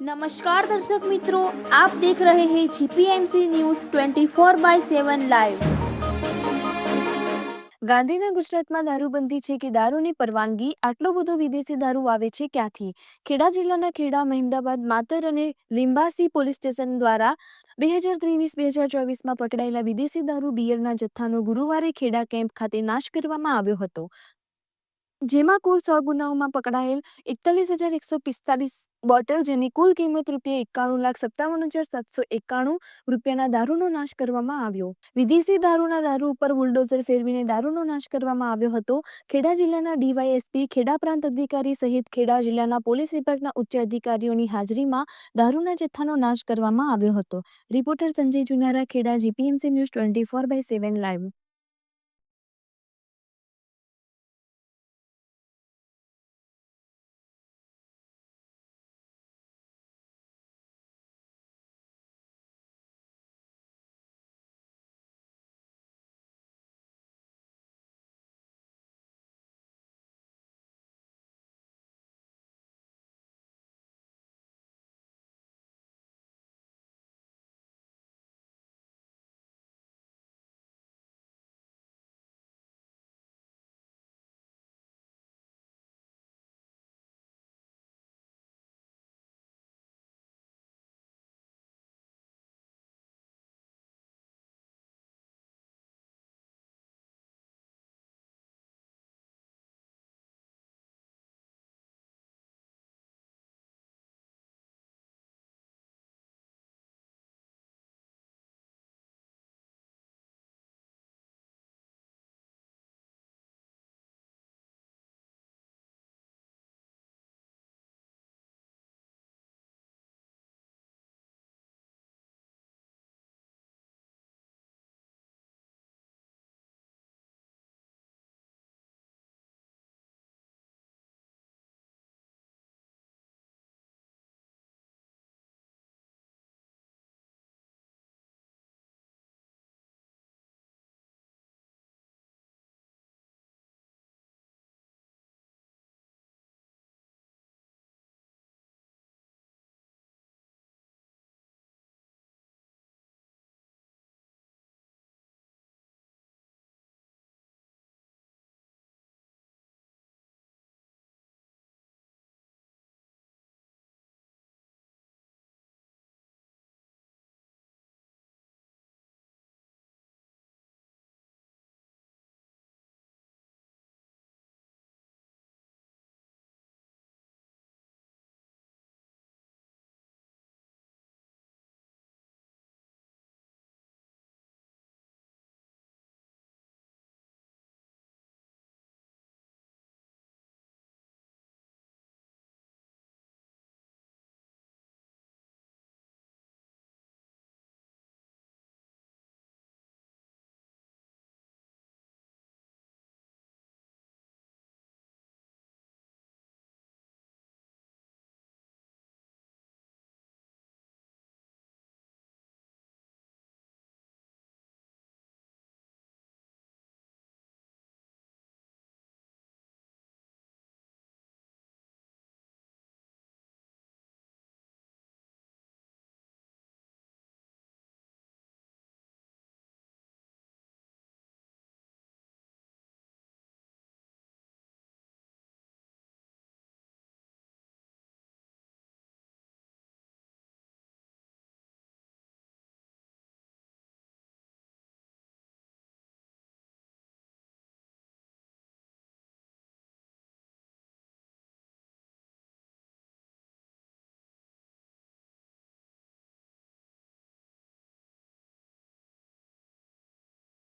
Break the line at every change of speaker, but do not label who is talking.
નમસ્કાર દર્શક મિત્રો, આપ દેખ રહે હૈ જીપીએમસી ન્યૂઝ 24 બાય 7 લાઈવ
ગાંધીના ગુજરાતમાં દારૂબંધી છે કે દારૂની પરવાનગી, આટલો બધો વિદેશી દારૂ આવે છે ક્યાંથી? ખેડા જિલ્લાના ખેડા, મહેમદાબાદ, માતર અને લીંબાસી પોલીસ સ્ટેશન દ્વારા બે હજાર ત્રેવીસ, બે હજાર ચોવીસમાં પકડાયેલા વિદેશી દારૂ બિયરના જથ્થાનો ગુરુવારે ખેડા કેમ્પ ખાતે નાશ કરવામાં આવ્યો હતો. જેમાં કુલ સો ગુનાઓમાં પકડાયેલ એકતાલીસ હજાર એકસો પિસ્તાલીસ બોટલ જેની કુલ કિંમત રૂપિયા એકાણું લાખ સત્તાવન હજાર સાતસો એકાણું રૂપિયાના દારૂનો નાશ કરવામાં આવ્યો. વિદેશી દારૂના દારૂ ઉપર બુલડોઝર ફેરવીને દારૂનો નાશ કરવામાં આવ્યો હતો. ખેડા જિલ્લાના ડીવાયએસપી, ખેડા પ્રાંત અધિકારી સહિત ખેડા જિલ્લાના પોલીસ વિભાગના ઉચ્ચ અધિકારીઓની હાજરીમાં દારૂના જથ્થાનો નાશ કરવામાં આવ્યો હતો. Reporter Sanjay Junara, Kheda, GPMC news twenty four by seven live.